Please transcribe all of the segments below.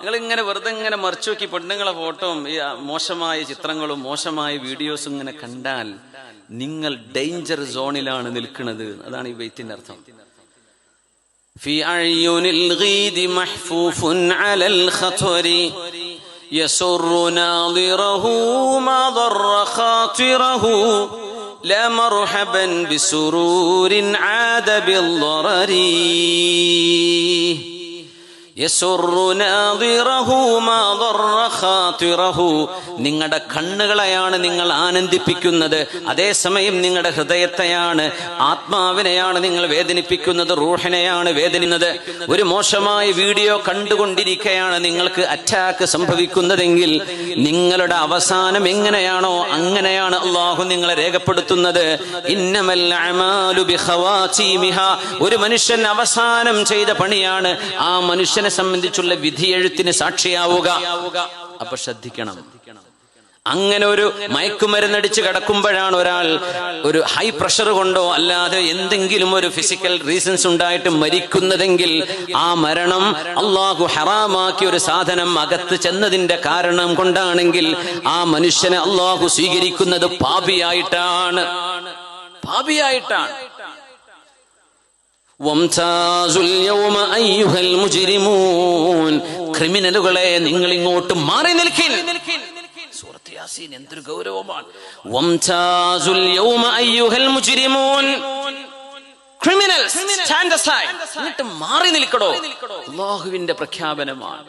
നിങ്ങൾ ഇങ്ങനെ വെറുതെ ഇങ്ങനെ മറിച്ചു നോക്കി പെണ്ണുങ്ങളെ ഫോട്ടോയും ഈ മോശമായ ചിത്രങ്ങളും മോശമായ വീഡിയോസും ഇങ്ങനെ കണ്ടാൽ നിങ്ങൾ ഡേഞ്ചർ സോണിലാണ് നിൽക്കുന്നത് അതാണ് ഈ ബൈത്തിന്റെ അർത്ഥം في أعين الغيد محفوف على الخطر يسر ناظره ما ضر خاطره لا مرحبا بسرور عاد بالضرر. നിങ്ങളുടെ കണ്ണുകളെയാണ് നിങ്ങൾ ആനന്ദിപ്പിക്കുന്നത്. അതേസമയം നിങ്ങളുടെ ഹൃദയത്തെയാണ് ആത്മാവിനെയാണ് നിങ്ങൾ വേദനിപ്പിക്കുന്നത് റൂഹിനെയാണ് വേദനിക്കുന്നത്. ഒരു മോശമായ വീഡിയോ കണ്ടുകൊണ്ടിരിക്കുകയാണ് നിങ്ങൾക്ക് അറ്റാക്ക് സംഭവിക്കുന്നതെങ്കിൽ നിങ്ങളുടെ അവസാനം എങ്ങനെയാണോ അങ്ങനെയാണ് അള്ളാഹു നിങ്ങളെ രേഖപ്പെടുത്തുന്നത്. ബിഖവാതീമിഹാ. ഒരു മനുഷ്യൻ അവസാനം ചെയ്ത പണിയാണ് ആ മനുഷ്യനെ സംബന്ധിച്ചുള്ള വിധിയെഴുത്തിന് സാക്ഷിയാവുക. അപ്പൊ ശ്രദ്ധിക്കണം. അങ്ങനെ ഒരു മയക്കുമരുന്നടിച്ച് കിടക്കുമ്പോഴാണ് ഒരാൾ ഒരു ഹൈ പ്രഷർ കൊണ്ടോ അല്ലാതെ എന്തെങ്കിലും ഒരു ഫിസിക്കൽ റീസൺസ് ഉണ്ടായിട്ട് മരിക്കുന്നതെങ്കിൽ ആ മരണം അള്ളാഹു ഹറാമാക്കിയ ഒരു സാധനം അകത്ത് ചെന്നതിന്റെ കാരണം കൊണ്ടാണെങ്കിൽ ആ മനുഷ്യനെ അള്ളാഹു സ്വീകരിക്കുന്നത് പാപിയായിട്ടാണ്. പാപിയായിട്ടാണ്. ക്രിമിനലുകളെ നിങ്ങൾ ഇങ്ങോട്ട് മാറി നിൽക്കിൻ. സൂറത്ത് യാസീൻ എന്തൊരു ഗൗരവമാണ്. ക്രിമിനൽസ് മാറി നിൽക്കടോ. അള്ളാഹുവിന്റെ പ്രഖ്യാപനമാണ്.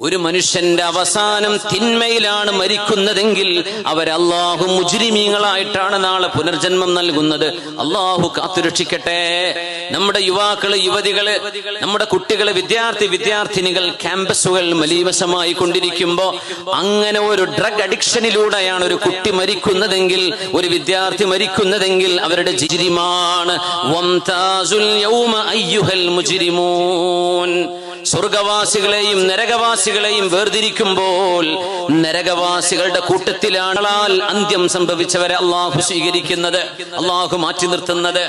ഒരു മനുഷ്യന്റെ അവസാനം തിന്മയിലാണ് മരിക്കുന്നതെങ്കിൽ അള്ളാഹു മുജ്രിമീങ്ങളായിട്ടാണ് നാളെ പുനർജന്മം നൽകുന്നത്. അള്ളാഹു കാത്തുരക്ഷിക്കട്ടെ. നമ്മുടെ യുവാക്കൾ യുവതികൾ നമ്മുടെ കുട്ടികൾ വിദ്യാർത്ഥി വിദ്യാർത്ഥിനികൾ ക്യാമ്പസുകൾ മലീവശമായി കൊണ്ടിരിക്കുമ്പോ അങ്ങനെ ഒരു ഡ്രഗ് അഡിക്ഷനിലൂടെയാണ് ഒരു കുട്ടി മരിക്കുന്നതെങ്കിൽ ഒരു വിദ്യാർത്ഥി മരിക്കുന്നതെങ്കിൽ അവരുടെ ജിരിമാണ്. മുജ്രിമൂൻ. സ്വർഗവാസികളെയും നരകവാസികളെയും വേർതിരിക്കുമ്പോൾ നരകവാസികളുടെ കൂട്ടത്തിലാണ് അന്ത്യം സംഭവിച്ചവരെ അള്ളാഹു സ്വീകരിക്കുന്നത് അള്ളാഹു മാറ്റി നിർത്തുന്നത്.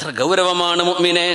എത്ര ഗൗരവമാണ് മുഅ്മിനെ.